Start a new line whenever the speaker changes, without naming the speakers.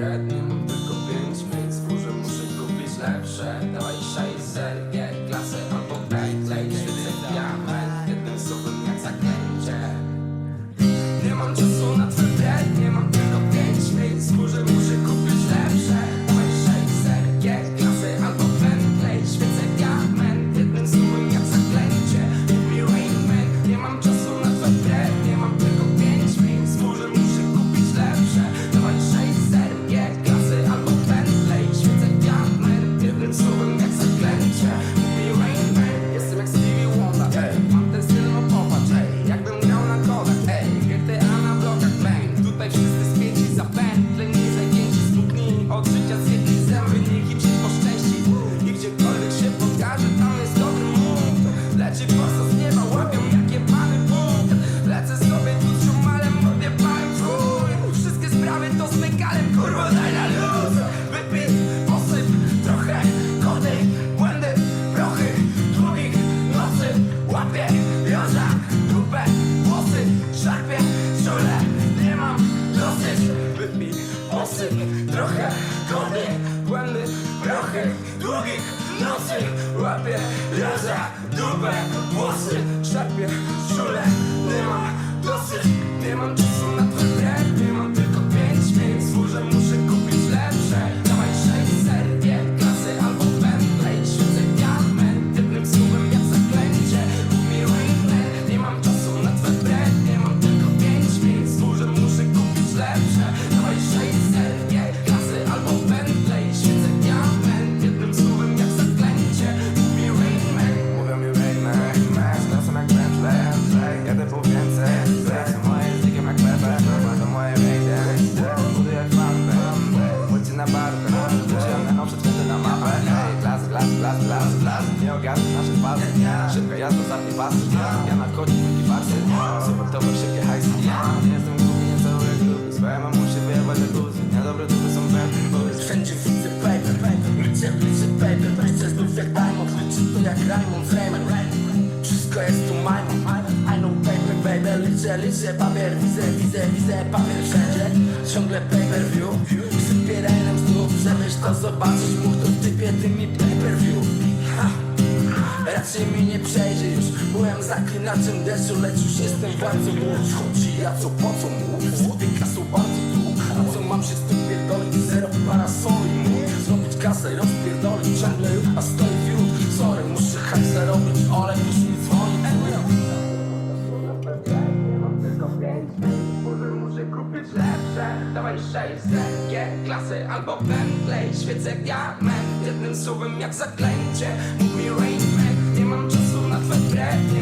bread, nie Trochę kody, błędy, prochy Długich nocy, łapię, wiąża, dupę, włosy Szarpię, czule, nie mam dosyć Nie mam czasu
Szybka jazda, zapnij pasy Ja na kodzie, wielki farsy Super to szybkie hajsy. Nie jestem głupi, nie całuję kluby Swoje mamusie wyjebać jak luzy Niedobre dupy są pewne
Wszędzie widzę paper, paper Liczę, liczę paper Liczę znów jak diamond. Liczę to jak Raymond Raymond Wszystko jest tu majmą. I know paper, baby Liczę, liczę papier Widzę, widzę, widzę papier wszędzie. Ciągle pay per view. Sypię rejnem znów Żebyś to zobaczyć. Mógł To typie ty mi pay per view. Raczej mi nie przejdzie już Byłem zaklinaczem deszczu Lecz już jestem bardzo młód Chodzi ja co po co mów Słodyka są bardzo tu A co mam się z tym pierdolić? Zero parasoli. Mógł Zrobić kasę i rozpierdolić Ciągle a stoi wśród. Sorry muszę hajs zarobić Ale już mi dzwoni.
Kupić lepsze Dawaj 600, nie klasy albo Bentley Świecę diament, jednym słowem jak zaklęcie. Mów mi Rainman that.